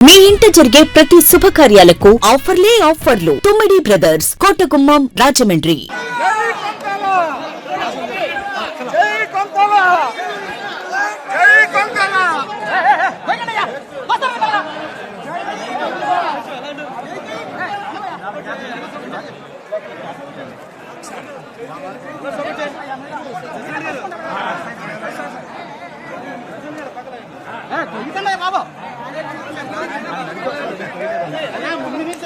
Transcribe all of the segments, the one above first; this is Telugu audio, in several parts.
మీ ఇంట జరిగే ప్రతి శుభకార్యాలకు ఆఫర్లే ఆఫర్లు. తుమ్మిడి బ్రదర్స్ కోటగుమ్మం రాజమండ్రి. బాబు.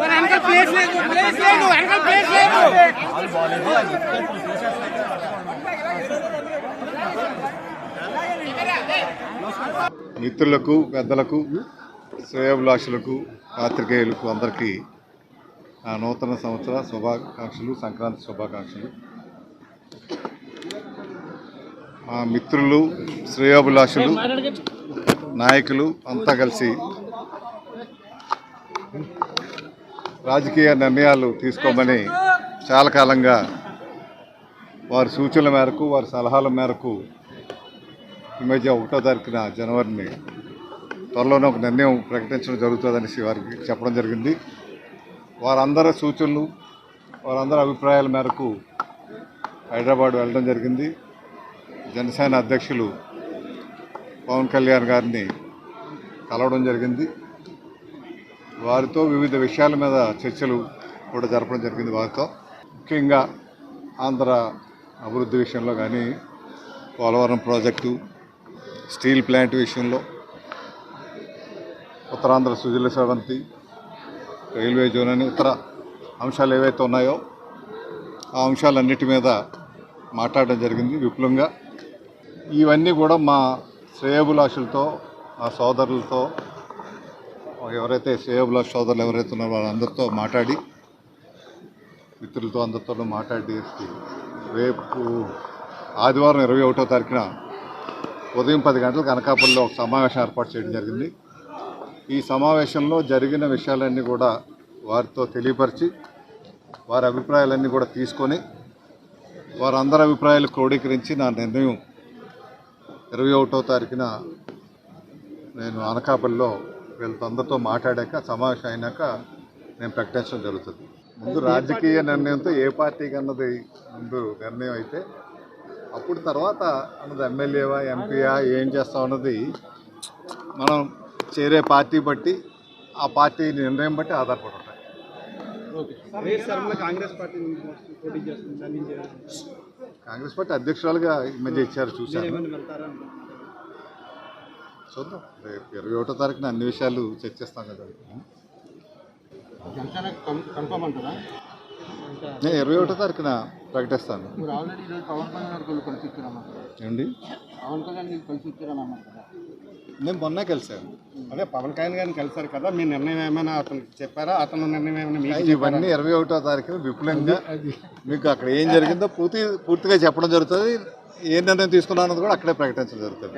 వెనకాల ప్లేస్ లేదు ప్లేస్ లేదు వెనకాల ప్లేస్ లేదు మిత్రులకు పెద్దలకు శ్రేయభిలాషులకు పాత్రికేయులకు అందరికీ ఆ నూతన సంవత్సర శుభాకాంక్షలు సంక్రాంతి శుభాకాంక్షలు. మా మిత్రులు శ్రేయోభిలాషులు నాయకులు అంతా కలిసి రాజకీయ నిర్ణయాలు తీసుకోమని చాలా కాలంగా వారి సూచనల మేరకు వారి సలహాల మేరకు ఈ మధ్య ఒకటో తారీఖున జనవరిని త్వరలోనే ఒక నిర్ణయం ప్రకటించడం జరుగుతుందనేసి వారికి చెప్పడం జరిగింది. వారందరి సూచనలు వారందరి అభిప్రాయాల మేరకు హైదరాబాద్ వెళ్ళడం జరిగింది. జనసేన అధ్యక్షులు పవన్ కళ్యాణ్ గారిని కలవడం జరిగింది. వారితో వివిధ విషయాల మీద చర్చలు కూడా జరపడం జరిగింది వారితో. ముఖ్యంగా ఆంధ్ర అభివృద్ధి విషయంలో కానీ పోలవరం ప్రాజెక్టు స్టీల్ ప్లాంట్ విషయంలో ఉత్తరాంధ్ర సుజల స్రవంతి రైల్వే జోన్ అని ఇతర అంశాలు ఏవైతే ఉన్నాయో ఆ అంశాలన్నిటి మీద మాట్లాడడం జరిగింది విపులంగా. ఇవన్నీ కూడా మా శ్రేయభిలాషులతో మా సోదరులతో ఎవరైతే శ్రేయభిలాష్ సోదరులు ఎవరైతే ఉన్నారో వాళ్ళందరితో మాట్లాడి మిత్రులతో అందరితో మాట్లాడి రేపు ఆదివారం ఇరవై ఒకటో తారీఖున ఉదయం పది గంటలకు అనకాపల్లిలో ఒక సమావేశం ఏర్పాటు చేయడం జరిగింది. ఈ సమావేశంలో జరిగిన విషయాలన్నీ కూడా వారితో తెలియపరిచి వారి అభిప్రాయాలన్నీ కూడా తీసుకొని వారందరి అభిప్రాయాలు క్రోడీకరించి నా నిర్ణయం ఇరవై ఒకటో తారీఖున నేను అనకాపల్లిలో వీళ్ళతో అందరితో మాట్లాడాక సమావేశం అయినాక నేను ప్రకటించడం జరుగుతుంది. ముందు రాజకీయ నిర్ణయంతో ఏ పార్టీకి అన్నది ముందు నిర్ణయం అయితే అప్పుడు తర్వాత అన్నది ఎమ్మెల్యేవా ఎంపీయా ఏం చేస్తాం అన్నది మనం చేరే పార్టీ బట్టి ఆ పార్టీ నిర్ణయం బట్టి ఆధారపడి ఉంటాయి. కాంగ్రెస్ పార్టీ అధ్యక్షురాలుగా ఈ మధ్య ఇచ్చారు వెళ్తారా? చూద్దాం. రేపు ఇరవై ఒకటో తారీఖున అన్ని విషయాలు చర్చిస్తాం కదా. నేను ఇరవై ఒకటో తారీఖున ప్రకటిస్తాను. ఏమండి నేను మొన్నే కలిశాను. అదే పవన్ కళ్యాణ్ గారిని కలిసారు కదా మీ నిర్ణయం ఏమైనా అతను చెప్పారా? అతను నిర్ణయం ఏమైనా మీకు ఇవన్నీ ఇరవై ఒకటో తారీఖున విపులంగా మీకు అక్కడ ఏం జరిగిందో పూర్తి పూర్తిగా చెప్పడం జరుగుతుంది. ఏ నిర్ణయం తీసుకున్నా అన్నది కూడా అక్కడే ప్రకటించడం జరుగుతుంది.